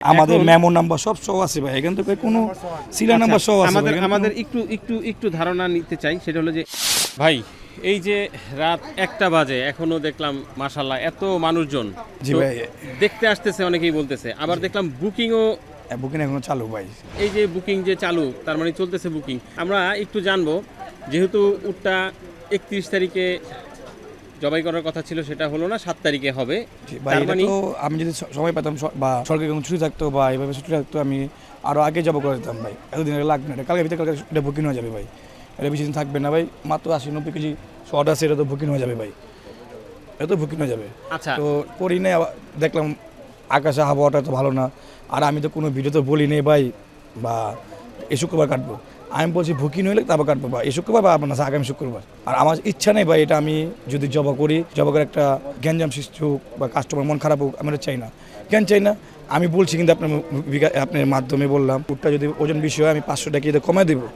আমাদের memo number সব সহ আছে ভাই এখান থেকে কোনো সিরিয়াল নাম্বার সহ আছে আমাদের আমাদের একটু একটু একটু ধারণা নিতে চাই সেটা হলো যে ভাই এই যে রাত একটা বাজে এখনও দেখলাম মাশাল্লাহ এত মানুষজন। জি ভাই। দেখতে আসতেছে অনেকেই বলতেছে। আবার দেখলাম বুকিংও বুকিং এখনও চালু ভাই। এই যে বুকিং যে চালু তার মানে চলতেছে বুকিং। আমরা একটু জানব যেহেতু উটটা একত্রিশ তারিখে জবাই করার কথা ছিল সেটা হলো না সাত তারিখে হবে। মানে তো আমি যদি সময় পেতাম বা সরকারি কোনো ছুটি থাকতো বা এইভাবে ছুটি থাকতো আমি আরও আগে জব করে দিতাম ভাই। এতদিন আগে লাগবে না এটা কালকে ভিতরে কালকে এটা বুকিং হয়ে যাবে ভাই। এটা বেশি দিন থাকবে না ভাই। মাত্র আশি নব্বই কেজি শর্ট আছে এটা তো বুকিং হয়ে যাবে ভাই। এটা তো বুকিং হয়ে যাবে। আচ্ছা। তো করি আবার দেখলাম আকাশে আবহাওয়াটা তো ভালো না। আর আমি তো কোনো ভিডিও তো বলি নেই ভাই বা এই শুক্রবার কাটবো। আমি বলছি ভুকি নইলে তারপর কাটবো বা এই শুক্রবার বা আপনার আগামী শুক্রবার। আর আমার ইচ্ছা নেই ভাই এটা আমি যদি জবা করি জবা করে একটা গ্যাঞ্জাম সৃষ্টি হোক বা কাস্টমার মন খারাপ হোক আমি এটা চাই না। কেন চাই না? আমি বলছি কিন্তু আপনার আপনার মাধ্যমে বললাম উটটা যদি ওজন বেশি হয় আমি পাঁচশো টাকা দিয়ে কমাই দেবো।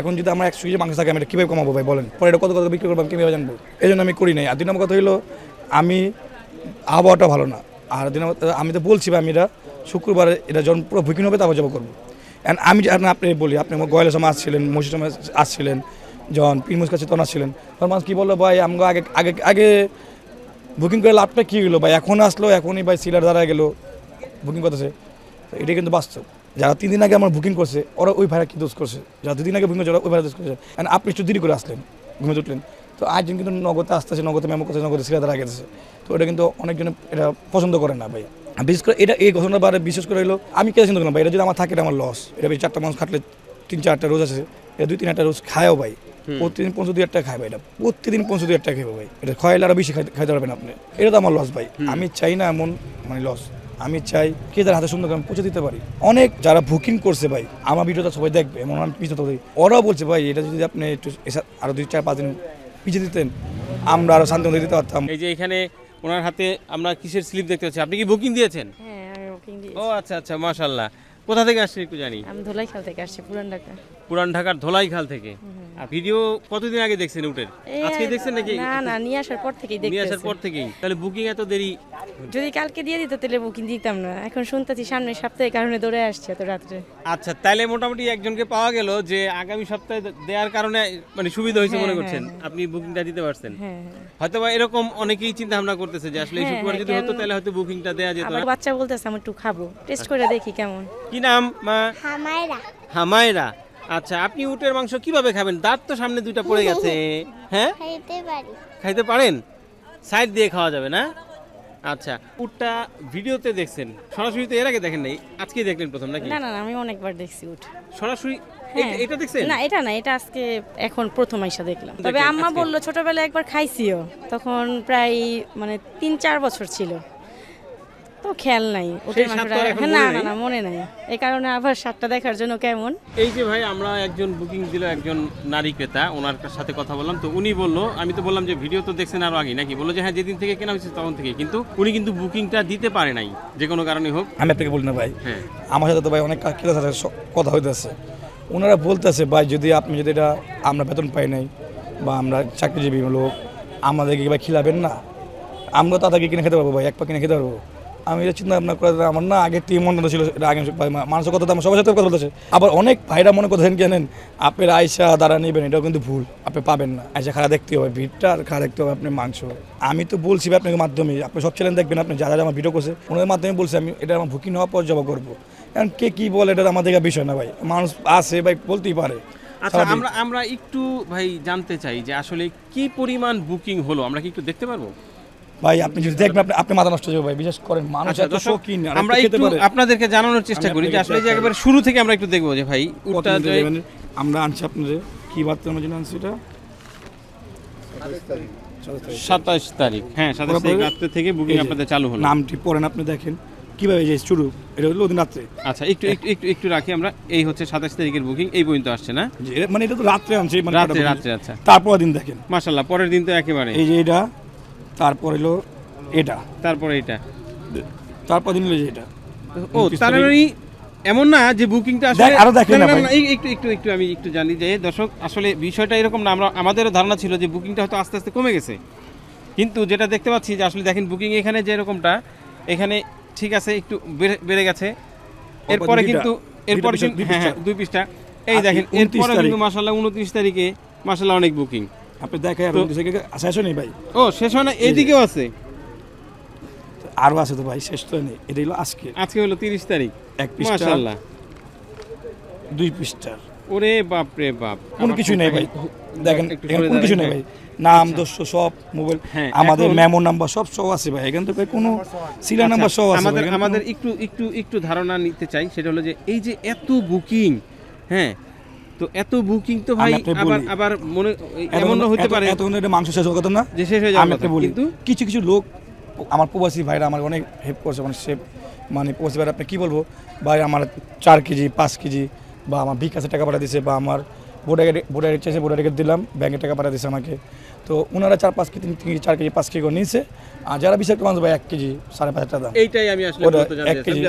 এখন যদি আমার একশো কেজি মাংস থাকে আমি এটা কীভাবে কমাবো ভাই বলেন? পরে এটা কত কত বিক্রি করব আমি কীভাবে জানব? এই জন্য আমি করি নাই। আর দুই নম্বর কথা হলো আমি আবহাওয়াটা ভালো না। আর দিন আমি তো বলছি ভাই আমি এটা শুক্রবারে এটা যখন পুরো বুকিং হবে তারপর যাব করব। আমি যখন আপনি বলি, আপনি গয়লা সময় আসছিলেন মসজিদ সময় আসছিলেন যখন পিনমুস কাছে তখন আসছিলেন তখন মানুষ কী বলল, ভাই আমাকে আগে আগে আগে বুকিং করে লাভটা কী হলো ভাই, এখন আসলো, এখনই ভাই সিলার দ্বারা গেলো বুকিং করতেছে। তো এটা কিন্তু বাস্তব। যারা তিন দিন আগে আমার বুকিং করছে, ওরা ওই ভাড়া কি দোষ করছে? যারা দুদিন আগে বুকিং করছে, ওরা ওই ভাড়া দোষ করছে। অ্যান্ড আপনি একটু দেরি করে আসলেন, ঘুমে উঠলেন। তো আজজন কিন্তু নগদে আসতেছে, নগদে মেমো করছে নগদে দাঁড়া গেছে। তো এটা কিন্তু অনেকজন এটা পছন্দ করে না, ভাই। আর বিশেষ করে এটা এই ঘটনার বারে বিশেষ করে হলো আমি কে চিন্তা করলাম ভাই এটা যদি আমার থাকে এটা আমার লস এটা বেশি চারটা মানুষ খাটলে তিন চারটা রোজ আছে এটা দুই তিন একটা রোজ খায়ও ভাই। প্রতিদিন পঞ্চাশ দুই টাকা খায় ভাই এটা প্রতিদিন পঞ্চাশ দুই টাকা খাবে ভাই। এটা খাইলে আরও বেশি খাইতে পারবেন আপনি। এটা তো আমার লস ভাই। আমি চাই না এমন মানে লস আমি চাই কে তার হাতে সুন্দর করে আমি পৌঁছে দিতে পারি। অনেক যারা বুকিং করছে ভাই আমার ভিডিওটা সবাই দেখবে এমন আমি পিছিয়ে তো ওরাও বলছে ভাই এটা যদি আপনি একটু এসা- আরও দুই চার পাঁচ দিন পিছিয়ে দিতেন আমরা আরও শান্তি দিতে পারতাম। এই যে এখানে ওনার হাতে আমরা কিসের স্লিপ দেখতে পাচ্ছি? আপনি কি বুকিং দিয়েছেন? হ্যাঁ আমি বুকিং দিয়েছি। ও আচ্ছা আচ্ছা মাশাল্লাহ কোথা থেকে আসছেন একটু জানি। আমি ধোলাইখাল থেকে আসছি পুরান ঢাকা। পুরান ঢাকার ধোলাইখাল থেকে। ভিডিও কতদিন আগে দেখছেন উটের? আজকে দেখছেন নাকি? না না নিয়ে আসার পর থেকেই নিয়ে আসার পর থেকেই। তাহলে বুকিং এত দেরি? যদি কালকে দিয়ে দিত তাহলে বুকিং দিতাম না। এখন শুনতেছি সামনের সপ্তাহে কারণে দৌড়ে আসছে এত রাত্রে। আচ্ছা তাহলে মোটামুটি একজনকে পাওয়া গেল যে আগামী সপ্তাহে দেওয়ার কারণে মানে সুবিধা হয়েছে মনে হ্যাঁ, করছেন। হ্যাঁ, আপনি বুকিংটা দিতে পারছেন। হ্যাঁ হ্যাঁ। হয়তো বা এরকম অনেকেই চিন্তা ভাবনা করতেছে যে আসলে এই হ্যাঁ, শুক্রবার হ্যাঁ, যদি হতো তাহলে হয়তো বুকিংটা দেওয়া যেত। বাচ্চা বলতেছে আমি একটু খাব। টেস্ট করে দেখি কেমন। কি নাম? মা? হামায়রা। হামায়রা। আচ্ছা আপনি উটের মাংস কীভাবে খাবেন? দাঁত তো সামনে দুইটা পড়ে গেছে। হ্যাঁ? খাইতে পারি। খাইতে পারেন? সাইড দিয়ে খাওয়া যাবে না? আচ্ছা উটটা ভিডিওতে দেখছেন। সরাসরি তো এর আগে দেখেন নাই। আজকে দেখলেন প্রথম নাকি? না না না আমি অনেকবার দেখছি উঠ সরাসরি হ্যাঁ। এটা- দেখছেন? না এটা না এটা আজকে এখন প্রথম আইসা দেখলাম। তবে আম্মা? বলল ছোটবেলায় একবার খাইছিও। তখন প্রায় মানে তিন চার বছর ছিল। খেয়াল নাই ওটার মাংসটা হ্যাঁ, না না না মনে নাই। এই কারণে আবার স্বাদটা দেখার জন্য কেমন? এই যে ভাই আমরা একজন বুকিং দিল একজন নারী ক্রেতা ওনার সাথে কথা বললাম। তো উনি বলল আমি তো বললাম যে ভিডিও তো দেখছেন আরও আগে নাকি? বলল যে হ্যাঁ যেদিন থেকে কেনা হয়েছে তখন থেকে কিন্তু উনি কিন্তু বুকিংটা দিতে পারে নাই যে কোনো কারণে হোক। আমি আপনাকে বলি না ভাই। হ্যাঁ। আমার সাথে তো ভাই অনেক ক্রেতার সাথে কথা হইতেছে। ওনারা বলতেছে ভাই যদি আপনি যদি এটা আমরা বেতন পাই নাই বা আমরা চাকরিজীবী লোক আমাদেরকে ভাই খিলাবেন না? আমরা তাদেরকে কিনে খেতে পারব ভাই এক পা কিনে খেতে পারব। আমি এটা চিন্তা ভাবনা করে আমার না আগে টিম মন ছিল এটা আগে মানুষের কথা আমার সবার সাথে কথা বলতেছে। আবার অনেক ভাইরা মনে করতেছেন কেনেন আপনার আয়সা দ্বারা নেবেন এটাও কিন্তু ভুল আপনি পাবেন না। আয়সা খারাপ দেখতে হবে ভিড়টা আর খারাপ দেখতে হবে আপনার মাংস। আমি তো বলছি আপনাকে মাধ্যমে আপনি সব চ্যানেল দেখবেন আপনি যারা যারা আমার ভিডিও করছে ওনাদের মাধ্যমে বলছি আমি এটা আমার বুকিং হওয়ার পর জবা করব। কারণ কে কী বলে এটা আমাদের বিষয় না ভাই। মানুষ আসে ভাই বলতেই পারে। আচ্ছা আমরা আমরা একটু ভাই জানতে চাই যে আসলে কি পরিমাণ বুকিং হলো আমরা কি একটু দেখতে পারব? ভাই আপনি যদি দেখবেন আপনি আপনি মাথা নষ্ট হয়ে যাবে ভাই বিশেষ করেন মানুষ আচ্ছা এত শৌখিন আমরা একটু। আপনাদেরকে জানানোর চেষ্টা করি যে আসলে যে। একেবারে শুরু থেকে আমরা একটু দেখব যে ভাই উটটা যে- আমরা আনছি আপনাদের কি বার্তা আমার জন্য আনছি এটা? সাতাশ তারিখ। হ্যাঁ সাতাশ তারিখ রাত্রে থেকে বুকিং আপনাদের চালু হলো। নামটি পড়েন আপনি দেখেন। কীভাবে যে শুরু এটা হলো ওদিন রাত্রে। আচ্ছা একটু একটু একটু একটু রাখি আমরা। এই হচ্ছে সাতাশ তারিখের বুকিং এই পর্যন্ত আসছে না? যে মানে এটা তো রাত্রে আনছি মানে রাত্রে রাত্রে আচ্ছা। তারপর দিন দেখেন। মাশাল্লাহ পরের দিন তো একেবারে। এই যে এটা তারপর হলো এটা। তারপরে এটা। তারপর দিন হলো এটা। ও তার মানে এমন না যে বুকিংটা আসলে আরও দেখেন। একটু একটু একটু আমি একটু জানি যে দর্শক আসলে বিষয়টা এরকম না আমরা আমাদেরও ধারণা ছিল যে বুকিংটা হয়তো আস্তে আস্তে কমে গেছে। কিন্তু যেটা দেখতে পাচ্ছি যে আসলে দেখেন বুকিং এখানে যে এরকমটা এখানে ঠিক আছে একটু বেড়ে- গেছে। এরপরে কিন্তু এরপরে হ্যাঁ হ্যাঁ দুই পিসটা এই দেখেন 29 এরপরে তারিখ। কিন্তু মাসাল্লাহ উনত্রিশ তারিখে মাসাল্লাহ অনেক বুকিং। আপনি শেষ নেই ভাই? ও শেষ হয় না এইদিকেও আছে? আরও আছে তো ভাই শেষ তো নেই এটা হলো আজকে। আজকে হলো তিরিশ তারিখ। এক মাসাল্লাহ দুই পিসটার। ওরে বাপ রে বাপ। কোনো কিছুই নেই ভাই। দেখেন কোনো কিছু নেই। ভাই। নাম দস্য সব মোবাইল হ্যাঁ, আমাদের মেমো নাম্বার সব সব আছে ভাই। এখান থেকে কোনো আচ্ছা, নাম্বার সব আছে আমাদের আমাদের একটু একটু একটু ধারণা নিতে চাই সেটা হলো যে এই যে এত বুকিং হ্যাঁ তো এত বুকিং তো ভাই আবার আবার মনে এমন হতে পারে। এত এটা মাংস শেষ হওয়ার কথা না? যে শেষ হয়ে যাবে আমি বলি কিন্তু কিছু কিছু লোক আমার প্রবাসী ভাইরা আমার অনেক হেল্প করছে মানে সে মানে প্রবাসী ভাইরা আপনি কী বলব? ভাই আমার চার কেজি পাঁচ কেজি বা আমার বিকাশে টাকা পাঠা দিছে বা আমার ভোটার ভোটার চাইছে ভোটার দিলাম ব্যাংকে টাকা পাঠা দিছে আমাকে। তো ওনারা চার পাঁচ কেজি তিন কেজি চার কেজি পাঁচ কেজি করে নিয়েছে। আর যারা বিশ একটা মানুষ ভাই এক কেজি সাড়ে পাঁচ দাম। এইটাই আমি আসলে এক কেজি।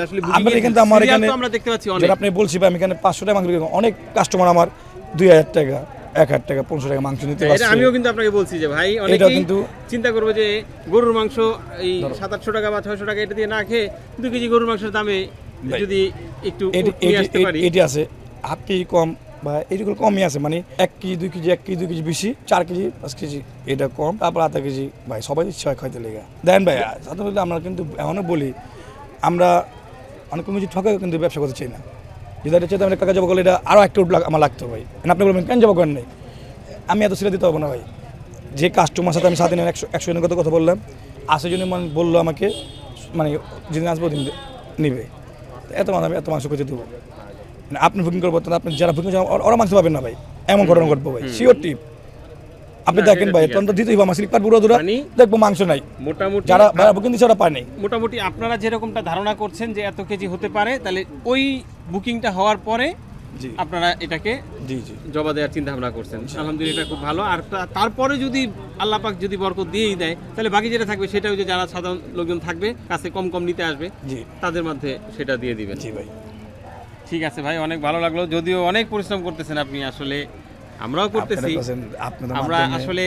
এখানে আমার এখানে- আমরা দেখতে পাচ্ছি যেটা আপনি বলছি ভাই আমি এখানে পাঁচশো টাকা মাংস অনেক কাস্টমার আমার দুই হাজার টাকা এক হাজার টাকা পনেরোশো টাকা মাংস নিতে পারছে। আমিও কিন্তু আপনাকে বলছি যে ভাই অনেকেই কিন্তু চিন্তা করবে যে গরুর মাংস এই সাত আটশো টাকা বা ছয়শো টাকা এটা দিয়ে না খেয়ে দু কেজি গরুর মাংসের দামে যদি একটু এটি আসতে পারি। এটি আছে হাফ কেজি কম বা এটুকু কমই আছে মানে এক কেজি, দুই কেজি, এক কেজি, দুই কেজি বেশি, চার কেজি, পাঁচ কেজি, এটা কম, তারপর আধা কেজি, ভাই সবাই ইচ্ছা হয় খাইতে লেগে। দেন ভাই সাধারণত আমরা কিন্তু এখনও বলি, আমরা অনেক কিছু ঠকে কিন্তু ব্যবসা করতে চাই না। যদি এটা চাইতে আমরা কাকা যাব এটা আরও একটা উঠ আমার লাগতো ভাই। And আপনি বলবেন, কেন যাব করেন নাই? আমি এত ছেড়ে দিতে পারব না ভাই। যে কাস্টমার সাথে আমি সাত দিনের একশো একশো জনের কথা কথা বললাম, আশি জনের মানে বলল আমাকে মানে যেদিন আসব দিন নিবে। এত মাছ আমি এত মাংস করতে দেবো। মানে আপনি বুকিং করব আপনি যারা বুকিং ওরা মাংস পাবেন না ভাই। এমন ঘটনা ঘটবো ভাই শিওর টিপ আপনি দেখেন ভাই তখন তো দিতেই আমার স্লিপার পুরো দূরা মানে- দেখব মাংস নাই। মোটামুটি যারা যারা বুকিং দিচ্ছে ওরা পায় নাই। মোটামুটি আপনারা যেরকমটা ধারণা করছেন যে এত কেজি হতে পারে তাহলে ওই বুকিংটা হওয়ার পরে আপনারা এটাকে জি জি। জবা দেওয়ার চিন্তা ভাবনা করছেন। আলহামদুলিল্লাহ এটা খুব ভালো। আর তারপরে যদি আল্লাহ পাক যদি বরকত দিয়েই দেয় তাহলে বাকি যেটা থাকবে সেটাও যে যারা সাধারণ লোকজন থাকবে কাছে কম কম নিতে আসবে জি। তাদের মধ্যে সেটা দিয়ে দিবেন। জি ভাই। ঠিক আছে ভাই অনেক ভালো লাগল। যদিও অনেক পরিশ্রম করতেছেন আপনি আসলে আমরাও করতেছি। আমরা আসলে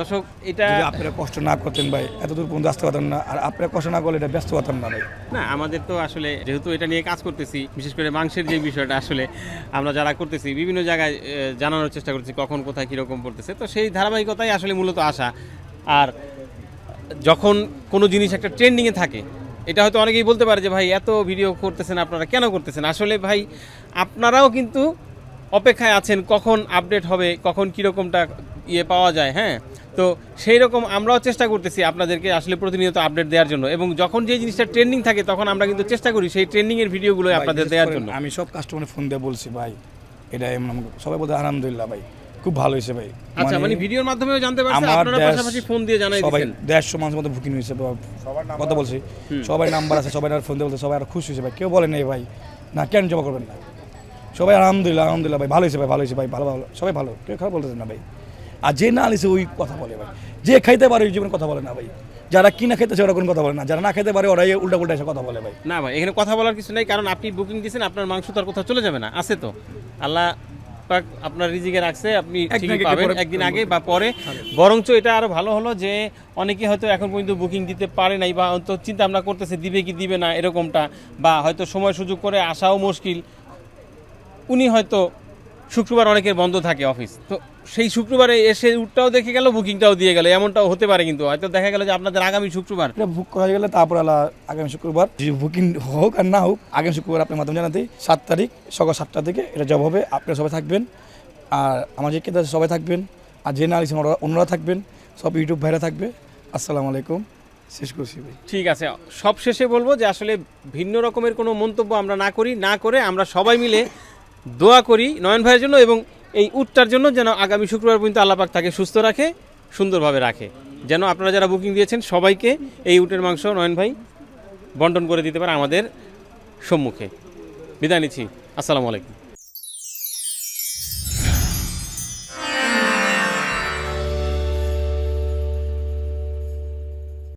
দর্শক এটা আপনারা কষ্ট না করতেন ভাই এত দূর পর্যন্ত আসতে পারতেন না। আর আপনারা কষ্ট না করলে এটা ব্যস্ত হতাম না ভাই। না আমাদের তো আসলে যেহেতু এটা নিয়ে কাজ করতেছি বিশেষ করে মাংসের যে বিষয়টা আসলে আমরা যারা করতেছি বিভিন্ন জায়গায় জানানোর চেষ্টা করছি কখন কোথায় কীরকম পড়তেছে। তো সেই ধারাবাহিকতাই আসলে মূলত আসা আর যখন কোনো জিনিস একটা ট্রেন্ডিংয়ে থাকে এটা হয়তো অনেকেই বলতে পারে যে ভাই এত ভিডিও করতেছেন আপনারা কেন করতেছেন? আসলে ভাই আপনারাও কিন্তু অপেক্ষায় আছেন কখন আপডেট হবে কখন কীরকমটা ইয়ে পাওয়া যায় হ্যাঁ? তো সেই রকম আমরাও চেষ্টা করতেছি আপনাদেরকে আসলে প্রতিনিয়ত আপডেট দেওয়ার জন্য এবং যখন যে জিনিসটা ট্রেন্ডিং থাকে তখন আমরা কিন্তু চেষ্টা করি সেই ট্রেন্ডিংয়ের ভিডিওগুলো আপনাদের দেওয়ার জন্য। আমি সব কাস্টমার ফোন দিয়ে বলছি ভাই এটা সবাই বলতে আলহামদুলিল্লাহ ভাই। খুব ভালো হয়েছে ভাই। আচ্ছা মানে ভিডিওর মাধ্যমেও জানতে পারছি আপনারা পাশাপাশি ফোন দিয়ে জানাই সবাই দেড়শো মানুষের মতো বুকিং হয়েছে কথা বলছি। সবাই নাম্বার আছে সবাই ফোন দিয়ে বলছে সবাই আর খুশি হয়েছে ভাই। কেউ বলে নেই ভাই না কেন জমা করবেন না। সবাই আলহামদুলিল্লাহ আলহামদুলিল্লাহ ভাই ভালো হয়েছে ভাই ভালো হয়েছে ভাই ভালো ভালো সবাই ভালো। কেউ খারাপ বলতেছে না ভাই। আর যে না আলিছে ওই কথা বলে ভাই। যে খাইতে পারে ওই জীবনে কথা বলে না ভাই। যারা কিনা খাইতেছে ওরা কোনো কথা বলে না। যারা না খাইতে পারে ওরাই উল্টা উল্টা এসে কথা বলে ভাই। না ভাই এখানে কথা বলার কিছু নাই কারণ আপনি বুকিং দিয়েছেন আপনার মাংস তো আর কোথাও চলে যাবে না। আছে তো। আল্লাহ পাক আপনার রিজিকে রাখছে আপনি ঠিকই পাবেন একদিন আগে বা পরে। বরঞ্চ এটা আরও ভালো হলো যে অনেকে হয়তো এখন পর্যন্ত বুকিং দিতে পারে নাই বা অন্তত চিন্তা আমরা করতেছে দিবে কি দিবে না এরকমটা। বা হয়তো সময় সুযোগ করে আসাও মুশকিল। উনি হয়তো শুক্রবার অনেকের বন্ধ থাকে অফিস। তো সেই শুক্রবারে এসে উটটাও দেখে গেল বুকিংটাও দিয়ে গেল এমনটাও হতে পারে কিন্তু। হয়তো দেখা গেল যে আপনাদের আগামী শুক্রবার। এটা বুক করা হয়ে গেলে তারপর আলা আগামী শুক্রবার। বুকিং হোক আর না হোক আগামী শুক্রবার আপনার মাধ্যমে জানাতেই সাত তারিখ সকাল সাতটা থেকে এটা জব হবে আপনারা সবাই থাকবেন। আর আমার যে আছে সবাই থাকবেন। আর যে না আলিছেন ওরা অন্যরা থাকবেন। সব ইউটিউব ভাইরা থাকবে। আসসালামু আলাইকুম। শেষ করছি ঠিক আছে। সব শেষে বলব যে আসলে ভিন্ন রকমের কোনো মন্তব্য আমরা না করি না করে আমরা সবাই মিলে দোয়া করি নয়ন ভাইয়ের জন্য এবং এই উটটার জন্য যেন আগামী শুক্রবার পর্যন্ত আল্লাপাক তাকে সুস্থ রাখে, সুন্দরভাবে রাখে। যেন আপনারা যারা বুকিং দিয়েছেন, সবাইকে এই উটের মাংস নয়ন ভাই বন্টন করে দিতে পারে আমাদের সম্মুখে। বিদায় নিচ্ছি। আসসালামু আলাইকুম।